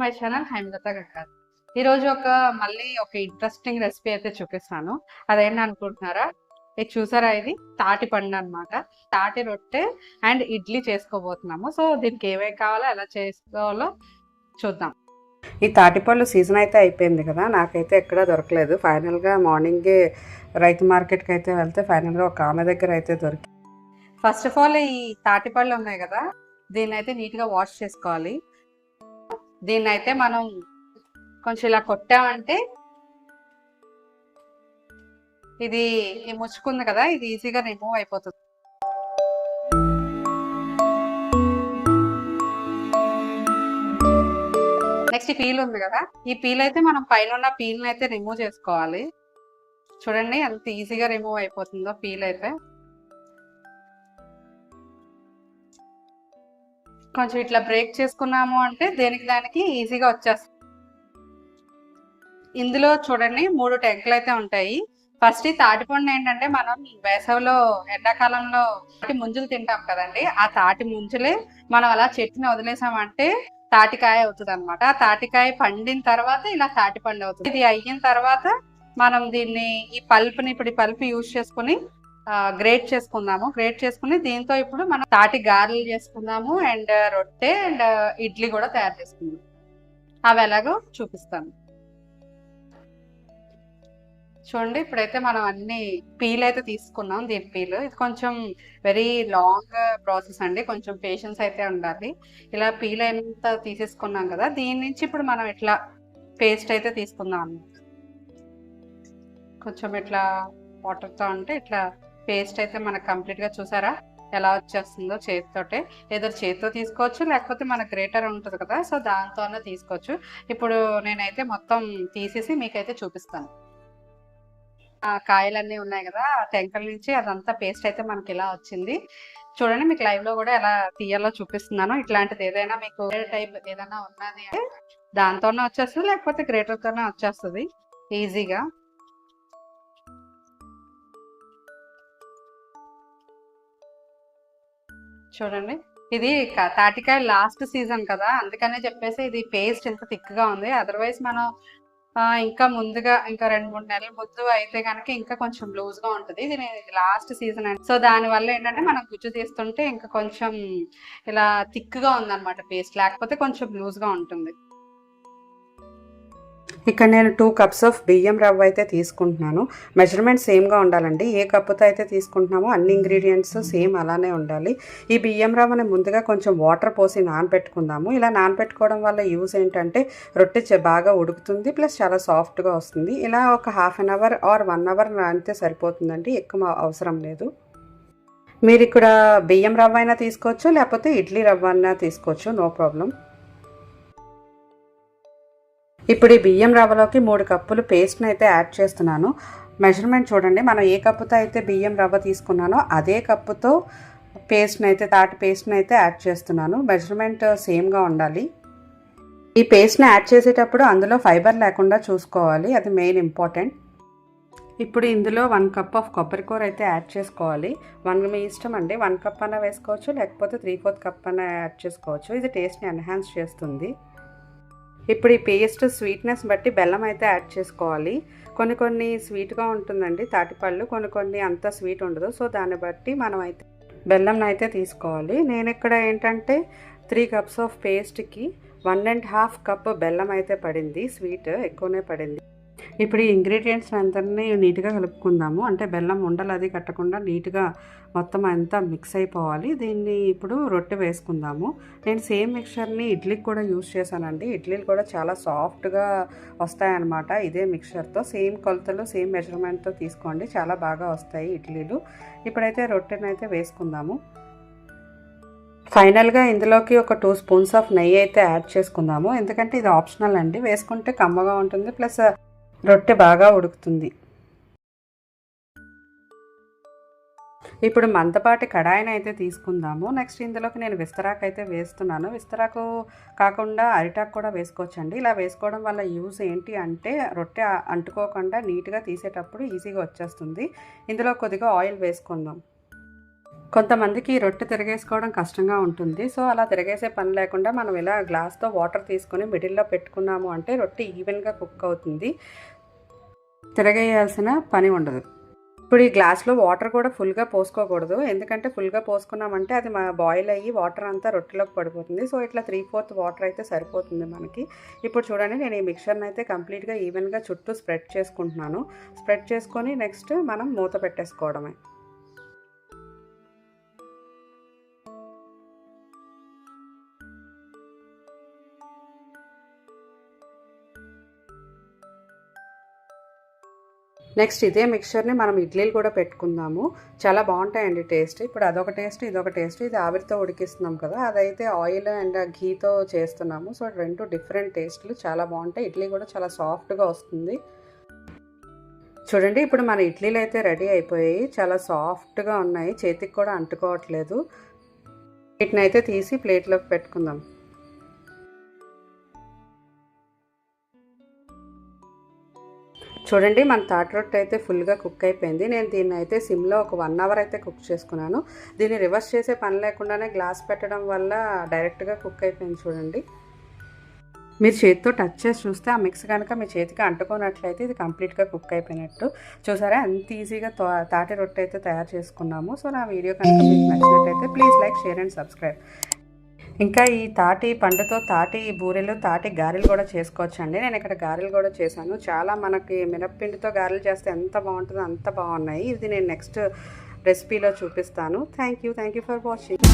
My channel హైమలత Gangadhar ఈరోజు ఒక మళ్ళీ ఒక ఇంట్రెస్టింగ్ రెసిపీ అయితే చూపిస్తాను. అదేంటి అనుకుంటున్నారా? ఇది చూసారా ఇది? తాటి పండు అనమాట తాటి రొట్టె అండ్ ఇడ్లీ చేసుకోబోతున్నాము. సో దీనికి ఏమేమి కావాలో ఎలా చేసుకోవాలో చూద్దాం. ఈ తాటిపళ్ళు సీజన్ అయితే అయిపోయింది కదా. నాకైతే ఎక్కడా దొరకలేదు. ఫైనల్గా మార్నింగే రైతు మార్కెట్కి అయితే వెళ్తే ఫైనల్గా ఒక ఆమె దగ్గర అయితే దొరికి. ఫస్ట్ ఆఫ్ ఆల్ ఈ తాటిపళ్ళు ఉన్నాయి కదా. దీన్ని అయితే నీట్గా వాష్ చేసుకోవాలి. దీన్ని అయితే మనం కొంచెం ఇలా కొట్టామంటే ఇది ముచ్చుకుంది కదా ఇది ఈజీగా రిమూవ్ అయిపోతుంది. నెక్స్ట్ పీల్ ఉంది కదా ఈ పీల్ అయితే మనం పైన ఉన్న పీల్ని అయితే రిమూవ్ చేసుకోవాలి. చూడండి ఎంత ఈజీగా రిమూవ్ అయిపోతుందో పీల్ అయితే. కొంచెం ఇట్లా బ్రేక్ చేసుకున్నాము అంటే దేనికి దానికి ఈజీగా వచ్చేస్తుంది. ఇందులో చూడండి మూడు టెంకులు అయితే ఉంటాయి. ఫస్ట్ ఈ తాటిపండు ఏంటంటే మనం వేసవిలో ఎండాకాలంలో తాటి ముంజులు తింటాం కదండి. ఆ తాటి ముంజులే మనం అలా చెట్టుని వదిలేసామంటే తాటికాయ అవుతుంది అనమాట ఆ తాటికాయ పండిన తర్వాత ఇలా తాటిపండు అవుతుంది. ఇది అయిన తర్వాత మనం దీన్ని ఈ పల్ప్ని ఇప్పుడు ఈ పల్ప్ యూజ్ చేసుకుని గ్రేట్ చేసుకుందాము. గ్రేట్ చేసుకుని దీంతో ఇప్పుడు మనం తాటి గారెలు చేసుకుందాము అండ్ రొట్టె అండ్ ఇడ్లీ కూడా తయారు చేసుకుందాం. అవి ఎలాగో చూపిస్తాను. చూడండి ఇప్పుడైతే మనం అన్ని పీల్ అయితే తీసుకున్నాం దీని పీల్. ఇది కొంచెం వెరీ లాంగ్ ప్రాసెస్ అండి. కొంచెం పేషెన్స్ అయితే ఉండాలి. ఇలా పీల్ అయినంత తీసేసుకున్నాం కదా దీని నుంచి ఇప్పుడు మనం ఇట్లా పేస్ట్ అయితే తీసుకుందాం అన్నమాట. కొంచెం ఇట్లా వాటర్తో అంటే ఇట్లా పేస్ట్ అయితే మనకు కంప్లీట్గా చూసారా? ఎలా వచ్చేస్తుందో చేతితోటే. ఏదో చేతితో తీసుకోవచ్చు లేకపోతే మన గ్రేటర్ ఉంటుంది కదా సో దాంతోనే తీసుకోవచ్చు. ఇప్పుడు నేనైతే మొత్తం తీసేసి మీకైతే చూపిస్తాను. ఆ కాయలన్నీ ఉన్నాయి కదా ఆ టెంకల నుంచి అదంతా పేస్ట్ అయితే మనకి ఇలా వచ్చింది. చూడండి మీకు లైవ్లో కూడా ఎలా తీయాలో చూపిస్తున్నాను. ఇట్లాంటిది ఏదైనా మీకు టైప్ ఏదైనా ఉన్నది అంటే దాంతోనే వచ్చేస్తుంది లేకపోతే గ్రేటర్తోనే వచ్చేస్తుంది. ఈజీగా. చూడండి. ఇది తాటికాయ లాస్ట్ సీజన్ కదా. అందుకనే చెప్పేసి ఇది పేస్ట్ ఇంత థిక్గా ఉంది. అదర్వైజ్ మనం ఆ, ఇంకా ముందుగా ఇంకా రెండు మూడు నెలల ముందు అయితే కనుక ఇంకా కొంచెం లూజ్గా ఉంటుంది. ఇది లాస్ట్ సీజన్ అండి. సో దాని వల్ల ఏంటంటే మనం గుజ్జు తీస్తుంటే ఇంకా కొంచెం ఇలా థిక్గా ఉందన్నమాట పేస్ట్. లేకపోతే కొంచెం లూజ్గా ఉంటుంది. ఇక్కడ నేను టూ కప్స్ ఆఫ్ బియ్యం రవ్వ అయితే తీసుకుంటున్నాను. మెజర్మెంట్ సేమ్గా ఉండాలండి. ఏ కప్పుతో అయితే తీసుకుంటున్నామో అన్ని ఇంగ్రీడియంట్స్ సేమ్ అలానే ఉండాలి. ఈ బియ్యం రవ్వని ముందుగా కొంచెం వాటర్ పోసి నానబెట్టుకుందాము ఇలా నానబెట్టుకోవడం వల్ల యూజ్ ఏంటంటే రొట్టె చ- బాగా ఉడుకుతుంది ప్లస్ చాలా సాఫ్ట్గా వస్తుంది. ఇలా ఒక half an hour or one hour నానితే సరిపోతుందండి. ఎక్కువ అవసరం లేదు. మీరు ఇక్కడ బియ్యం రవ్వ అయినా తీసుకోవచ్చు లేకపోతే ఇడ్లీ రవ్వ అయినా తీసుకోవచ్చు. నో ప్రాబ్లం ఇప్పుడు ఈ బియ్యం రవ్వలోకి మూడు కప్పులు పేస్ట్ని అయితే యాడ్ చేస్తున్నాను. మెజర్మెంట్ చూడండి. మనం ఏ కప్పుతో అయితే బియ్యం రవ్వ తీసుకున్నానో అదే కప్పుతో పేస్ట్ని అయితే తాటి పేస్ట్ని అయితే యాడ్ చేస్తున్నాను. మెజర్మెంట్ సేమ్గా uh, ఉండాలి. ఈ పేస్ట్ని యాడ్ చేసేటప్పుడు అందులో ఫైబర్ లేకుండా చూసుకోవాలి. అది మెయిన్ ఇంపార్టెంట్ ఇప్పుడు ఇందులో వన్ కప్ ఆఫ్ కొబ్బరికూర అయితే యాడ్ చేసుకోవాలి. వన్ మీ ఇష్టం అండి. వన్ కప్ అన్న వేసుకోవచ్చు లేకపోతే త్రీ ఫోర్త్ కప్ అన్న యాడ్ చేసుకోవచ్చు. ఇది టేస్ట్ని ఎన్హాన్స్ చేస్తుంది. ఇప్పుడు ఈ పేస్ట్ స్వీట్నెస్ బట్టి బెల్లం అయితే యాడ్ చేసుకోవాలి. కొన్ని కొన్ని స్వీట్గా ఉంటుందండి తాటిపళ్ళు కొన్ని కొన్ని అంత స్వీట్ ఉండదు. సో దాన్ని బట్టి మనం అయితే బెల్లం అయితే తీసుకోవాలి. నేను ఇక్కడ ఏంటంటే త్రీ కప్స్ ఆఫ్ పేస్ట్కి వన్ అండ్ హాఫ్ కప్ బెల్లం అయితే పడింది స్వీట్ ఎక్కువనే పడింది. ఇప్పుడు ఈ ఇంగ్రీడియంట్స్ అందరినీ నీట్గా కలుపుకుందాము. అంటే బెల్లం ఉండలు అది కట్టకుండా నీట్గా మొత్తం అంతా మిక్స్ అయిపోవాలి. దీన్ని ఇప్పుడు రొట్టె వేసుకుందాము. నేను సేమ్ మిక్చర్ని ఇడ్లీకి కూడా యూస్ చేశానండి. ఇడ్లీలు కూడా చాలా సాఫ్ట్గా వస్తాయన్నమాట. ఇదే మిక్చర్తో. సేమ్ కొలతలు సేమ్ మెజర్మెంట్తో తీసుకోండి. చాలా బాగా వస్తాయి ఇడ్లీలు. ఇప్పుడైతే రొట్టెనైతే వేసుకుందాము. ఫైనల్గా ఇందులోకి ఒక టూ స్పూన్స్ ఆఫ్ నెయ్యి అయితే యాడ్ చేసుకుందాము. ఎందుకంటే ఇది ఆప్షనల్ అండి. వేసుకుంటే కమ్మగా ఉంటుంది. ప్లస్ రొట్టె బాగా ఉడుకుతుంది. ఇప్పుడు మందపాటి కడాయిని అయితే తీసుకుందాము. నెక్స్ట్ ఇందులోకి నేను విస్తరాకు అయితే వేస్తున్నాను. విస్తరాకు కాకుండా అరిటాకు కూడా వేసుకోవచ్చండి. ఇలా వేసుకోవడం వల్ల యూస్ ఏంటి అంటే రొట్టె అంటుకోకుండా నీట్గా తీసేటప్పుడు ఈజీగా వచ్చేస్తుంది. ఇందులో కొద్దిగా ఆయిల్ వేసుకుందాం. కొంతమందికి రొట్టె తిరగేసుకోవడం కష్టంగా ఉంటుంది. సో అలా తిరగేసే పని లేకుండా మనం ఇలా గ్లాస్తో వాటర్ తీసుకొని మిడిల్లో పెట్టుకున్నాము అంటే రొట్టె ఈవెన్గా కుక్ అవుతుంది. తిరగేయాల్సిన పని ఉండదు. ఇప్పుడు ఈ గ్లాస్లో వాటర్ కూడా ఫుల్గా పోసుకోకూడదు. ఎందుకంటే ఫుల్గా పోసుకున్నామంటే అది మా బాయిల్ అయ్యి వాటర్ అంతా రొట్టెలోకి పడిపోతుంది. సో ఇట్లా త్రీ ఫోర్త్ వాటర్ అయితే సరిపోతుంది మనకి. ఇప్పుడు చూడండి నేను ఈ మిక్చర్ని అయితే కంప్లీట్గా ఈవెన్గా చుట్టూ స్ప్రెడ్ చేసుకుంటున్నాను. స్ప్రెడ్ చేసుకొని నెక్స్ట్ మనం మూత పెట్టేసుకోవడమే. నెక్స్ట్ ఇదే మిక్చర్ని మనం ఇడ్లీలు కూడా పెట్టుకుందాము. చాలా బాగుంటాయండి టేస్ట్. ఇప్పుడు అదొక టేస్ట్ ఇదొక టేస్ట్ ఇది ఆవిరితో ఉడికిస్తున్నాం కదా అదైతే ఆయిల్ అండ్ ఘీతో చేస్తున్నాము. సో రెండు డిఫరెంట్ టేస్ట్లు చాలా బాగుంటాయి. ఇడ్లీ కూడా చాలా సాఫ్ట్గా వస్తుంది. చూడండి ఇప్పుడు మన ఇడ్లీలు అయితే రెడీ అయిపోయాయి. చాలా సాఫ్ట్గా ఉన్నాయి. చేతికి కూడా అంటుకోవట్లేదు. వీటిని అయితే తీసి ప్లేట్లోకి పెట్టుకుందాం. చూడండి మన తాటి రొట్టె అయితే ఫుల్గా కుక్ అయిపోయింది. నేను దీన్ని అయితే సిమ్లో ఒక వన్ అవర్ అయితే కుక్ చేసుకున్నాను. దీన్ని రివర్స్ చేసే పని లేకుండానే గ్లాస్ పెట్టడం వల్ల డైరెక్ట్గా కుక్ అయిపోయింది చూడండి. మీరు చేతితో టచ్ చేసి చూస్తే ఆ మిక్స్ కనుక మీ చేతికి అంటుకున్నట్లయితే ఇది కంప్లీట్గా కుక్ అయిపోయినట్టు. చూసారా ఎంత ఈజీగా తా- తాటి రొట్టె అయితే తయారు చేసుకున్నాము. సో నా వీడియో కనుక మీకు నచ్చినట్లయితే please like share and subscribe. ఇంకా ఈ తాటి పండుతో తాటి బూరెలు తాటి గారెలు కూడా చేసుకోవచ్చు అండి నేను ఇక్కడ గారెలు కూడా చేశాను. చాలా మనకి మినప్పిండితో గారెలు చేస్తే ఎంత బాగుంటుందో అంత బాగున్నాయి. ఇది నేను నెక్స్ట్ రెసిపీలో చూపిస్తాను. Thank you thank you for watching